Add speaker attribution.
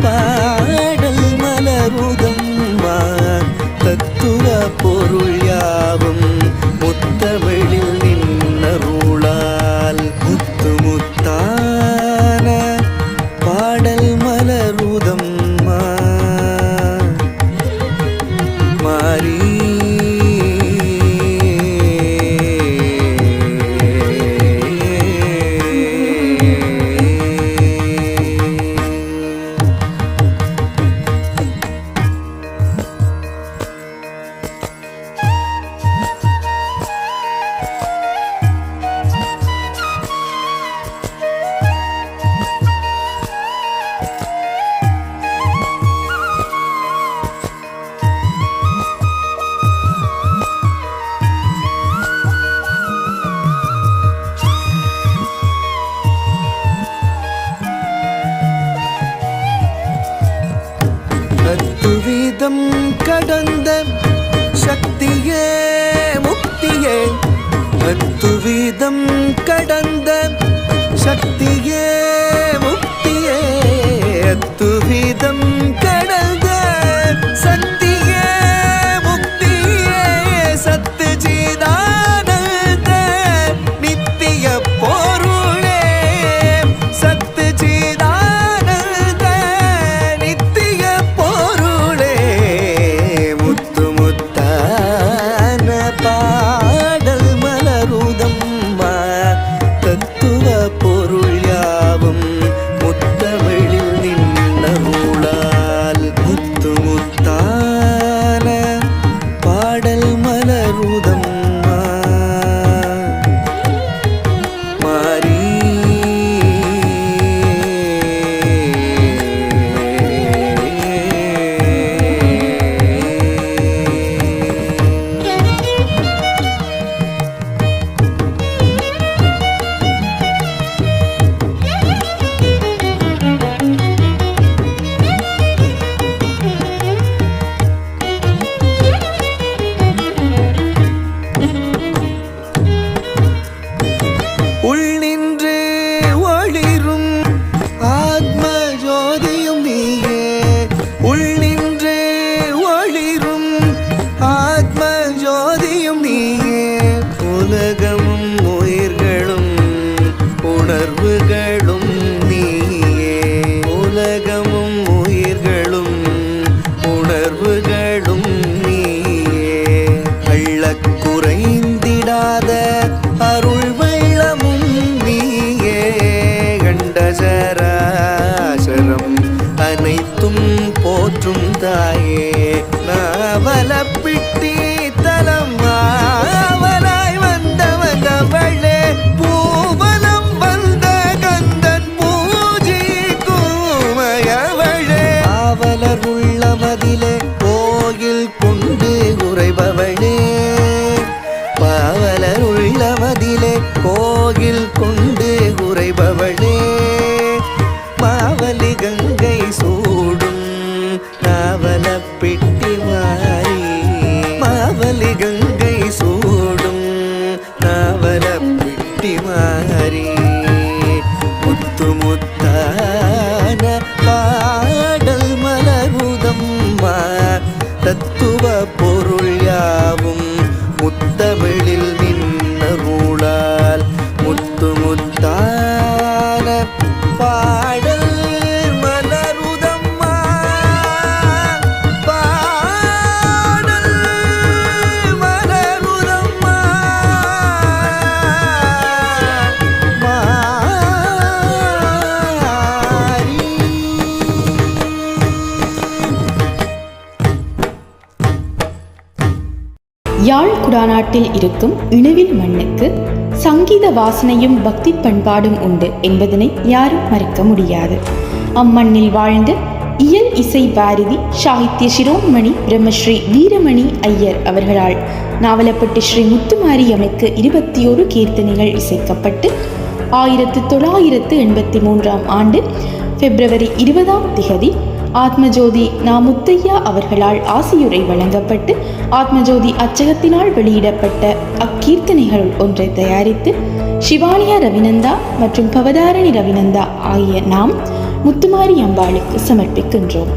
Speaker 1: பாடல் மலருதம் தத்துவ பொருள் யாவும் முத்தமிழில் நின்னருளால் முத்து முத்தா துவிதம் கடந்த சக்தியே முக்தியே. துவிதம் கடந்த சக்தியே தாயே நாவலப்பிட்டி தலம் மாவலாய் வந்தவன் அவளே. பூவலம் வந்த கந்தன் பூஜி கூமையவளே ஆவலர் உள்ள மதிலே கோயில் கொண்டு உறைபவளே. பாவலர் உள்ள மதிலே கோயில் கொண்டு உறைபவளே. பாவலிக கண்களில்
Speaker 2: யாழ் குடாநாட்டில் இருக்கும் இணுவில் மண்ணுக்கு சங்கீத வாசனையும் பக்தி பண்பாடும் உண்டு என்பதனை யாரும் மறுக்க முடியாது. அம்மண்ணில் வாழ்ந்த இயல் இசை பாரதி சாகித்ய சிரோன்மணி பிரம்மஸ்ரீ வீரமணி ஐயர் அவர்களால் நாவலப்பட்டு ஸ்ரீ முத்துமாரி அமைக்கு இருபத்தி ஒரு கீர்த்தனைகள் இசைக்கப்பட்டு ஆயிரத்து தொள்ளாயிரத்து எண்பத்தி மூன்றாம் ஆண்டு பிப்ரவரி இருபதாம் திகதி ஆத்மஜோதி நா முத்தையா அவர்களால் ஆசியுரை வழங்கப்பட்டு ஆத்மஜோதி அச்சகத்தினால் வெளியிடப்பட்ட அக்கீர்த்தனைகள் ஒன்றை தயாரித்து சிவானியா ரவிநந்தா மற்றும் பவதாரணி ரவிநந்தா ஆகிய நாம் முத்துமாரி அம்பாளுக்கு சமர்ப்பிக்கின்றோம்.